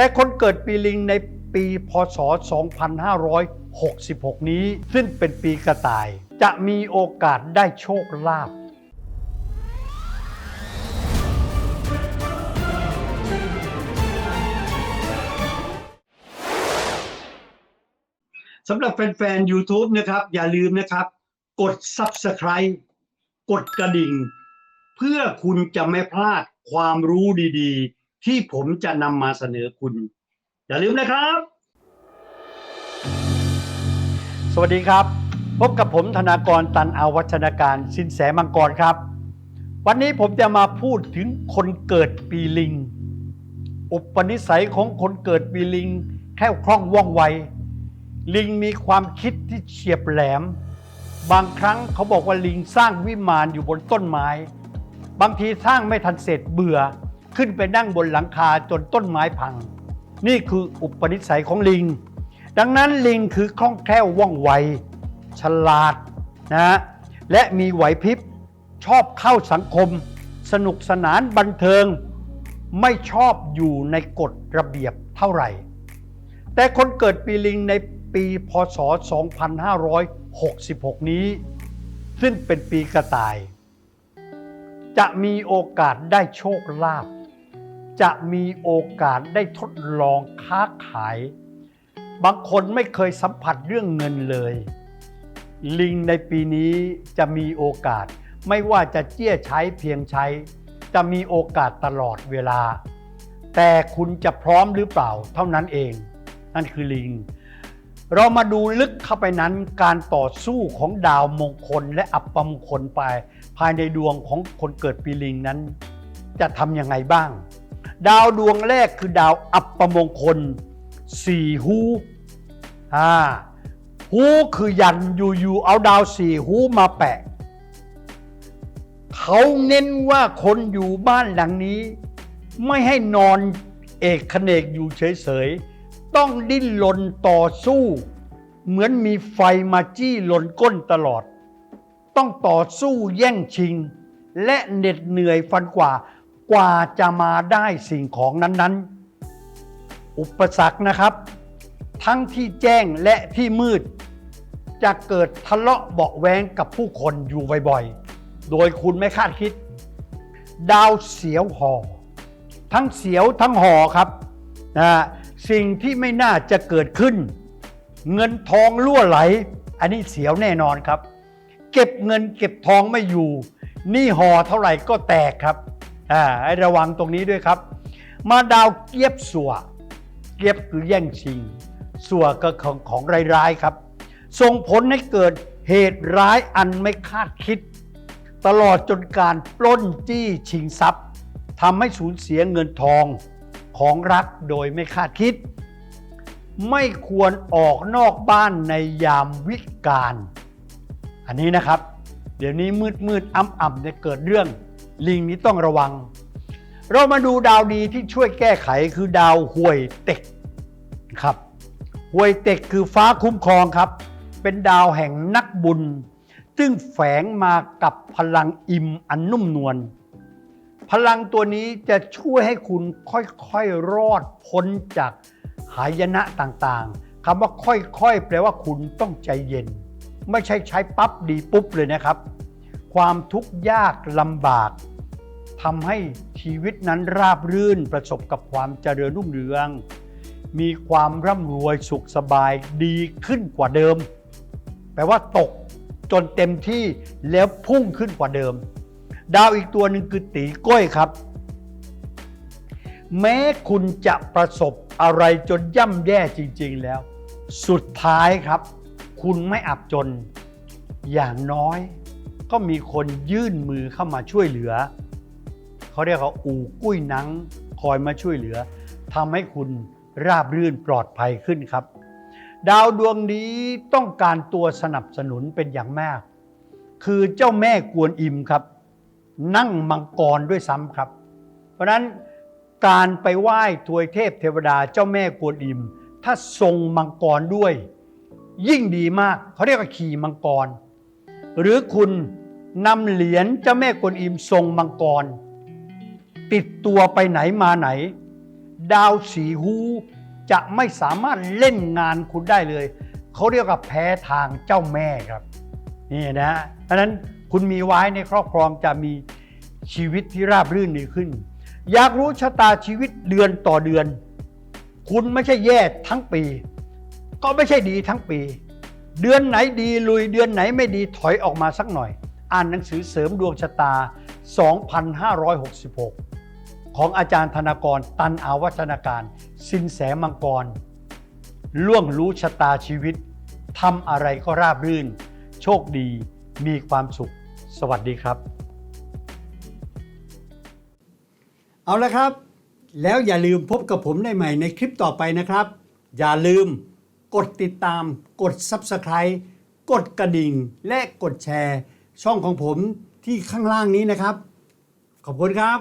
แต่คนเกิดปีลิงในปีพศ 2566 นี้ ซึ่งเป็นปีกระต่าย จะมีโอกาสได้โชคลาภสำหรับแฟนๆ YouTube นะครับ อย่าลืมนะครับ กด Subscribe กดกระดิ่ง เพื่อคุณจะไม่พลาดความรู้ดีๆ ที่ผมจะนำมาเสนอคุณ อย่าลืมนะครับ สวัสดีครับ พบกับผมธนากรตันอาวัฒนาการสินแสมังกรครับ วันนี้ผมจะมาพูดถึงคนเกิดปีลิง อุปนิสัยของคนเกิดปีลิงแคล่วคล่องว่องไว ลิงมีความคิดที่เฉียบแหลม บางครั้งเขาบอกว่าลิงสร้างวิมานอยู่บนต้นไม้ บางทีสร้างไม่ทันเสร็จเบื่อ ขึ้นไปนั่งบนหลังคาจนต้นไม้พัง นี่คืออุปนิสัยของลิง ดังนั้นลิงคือคล่องแคล่วว่องไว ฉลาดนะฮะและมีไหวพริบชอบเข้าสังคม สนุกสนานบันเทิง ไม่ชอบอยู่ในกฎระเบียบเท่าไหร่ แต่คนเกิดปีลิงในปีพศ 2566 นี้ ซึ่งเป็นปีกระต่าย จะมีโอกาสได้โชคลาภ จะมีโอกาสได้ทดลองค้าขาย บางคนไม่เคยสัมผัสเรื่องเงินเลย ลิงในปีนี้จะมีโอกาส ไม่ว่าจะเจี้ยใช้เพียงใช้ จะมีโอกาสตลอดเวลา แต่คุณจะพร้อมหรือเปล่าเท่านั้นเอง นั่นคือลิง เรามาดูลึกเข้าไปนั้นการต่อสู้ของดาวมงคลและอัปมงคลไป ภายในดวงของคนเกิดปีลิงนั้นจะทำยังไงบ้าง ดาวดวงแรกคือดาวอัปมงคลสี่ฮูอ่าฮูคือยันอยู่ๆเอาดาวสี่ฮูมาแปะเขาเน้นว่าคนอยู่บ้านหลังนี้ ไม่ให้นอนเอกเนกอยู่เฉยๆ ต้องดิ้นรนต่อสู้ เหมือนมีไฟมาจี้หลนก้นตลอด ต้องต่อสู้แย่งชิง และเหน็ดเหนื่อยฟันกว่า กว่าจะมาได้สิ่งของนั้นๆ อุปสรรคนะครับ ทั้งที่แจ้งและที่มืด จะเกิดทะเลาะเบาแวงกับผู้คนอยู่บ่อยๆ โดยคุณไม่คาดคิด ดาวเสียวหอ ทั้งเสียวทั้งหอครับนะสิ่งที่ไม่น่าจะเกิดขึ้น เงินทองรั่วไหล อันนี้เสียวแน่นอนครับ เก็บเงินเก็บทองไม่อยู่ นี่หอเท่าไหร่ก็แตกครับ อ่าให้ระวังตรงนี้ด้วยครับ มาดาวเกียบสัว เกียบคือแย่งชิง สัวก็ของของร้ายๆครับ ส่งผลให้เกิดเหตุร้ายอันไม่คาดคิด ตลอดจนการปล้นจี้ชิงทรัพย์ทำให้สูญเสียเงินทองของรักโดยไม่คาดคิด ไม่ควรออกนอกบ้านในยามวิกาลอันนี้นะครับ เดี๋ยวนี้มืดมืดอ้ำอ่ำเนี่ยเกิดเรื่อง ลิงนี้ต้องระวัง เรามาดูดาวดีที่ช่วยแก้ไขคือดาวห่วยเต็กครับห่วยเต็กคือฟ้าคุ้มครองครับ เป็นดาวแห่งนักบุญ ซึ่งแฝงมากับพลังอิ่มอันนุ่มนวลพลังตัวนี้จะช่วยให้คุณค่อยๆรอดพ้นจากหายนะต่างๆคำว่าค่อยๆ แปลว่าคุณต้องใจเย็น ไม่ใช่ใช้ปั๊บดีปุ๊บเลยนะครับ ความทุกข์ยากลำบากทำให้ชีวิตนั้นราบรื่นประสบกับความเจริญรุ่งเรือง มีความร่ำรวยสุขสบายดีขึ้นกว่าเดิม แปลว่าตกจนเต็มที่แล้วพุ่งขึ้นกว่าเดิม ดาวอีกตัวหนึ่งคือตีก้อยครับ แม้คุณจะประสบอะไรจนย่ำแย่จริง ๆแล้ว สุดท้ายครับ คุณไม่อับจนอย่างน้อย ก็มีคนยื่นมือเข้ามาช่วยเหลือ เขาเรียกว่าอู่กุ้ยนังคอยมาช่วยเหลือทำให้คุณราบรื่นปลอดภัยขึ้นครับ ดาวดวงนี้ต้องการตัวสนับสนุนเป็นอย่างมาก คือเจ้าแม่กวนอิมครับ นั่งมังกรด้วยซ้ำครับ เพราะฉะนั้นการไปไหว้ทวยเทพเทวดาเจ้าแม่กวนอิม ถ้าทรงมังกรด้วย ยิ่งดีมาก เขาเรียกว่าขี่มังกร หรือคุณ นำเหรียญเจ้าแม่กวนอิมทรงมังกร ติดตัวไปไหนมาไหน ดาวสีฮูจะไม่สามารถเล่นงานคุณได้เลย เขาเรียกว่าแพ้ทางเจ้าแม่ครับนี่นะเพราะฉะนั้นคุณมีไว้ในครอบครองจะมีชีวิตที่ราบรื่นดีขึ้น อยากรู้ชะตาชีวิตเดือนต่อเดือน คุณไม่ใช่แย่ทั้งปี ก็ไม่ใช่ดีทั้งปี เดือนไหนดีลุยเดือนไหนไม่ดีถอยออกมาสักหน่อย อ่านหนังสือเสริมดวงชะตา 2566 ของอาจารย์ธนากร ตันอาวัฒนาการ สินแสมังกร ล่วงรู้ชะตาชีวิตทำอะไรก็ราบรื่น โชคดีมีความสุข สวัสดีครับ เอาละครับ แล้วอย่าลืมพบกับผมได้ใหม่ในคลิปต่อไปนะครับ อย่าลืมกดติดตาม กด Subscribe กดกระดิ่ง และกดแชร์ ช่องของผมที่ข้างล่างนี้นะครับ ขอบคุณครับ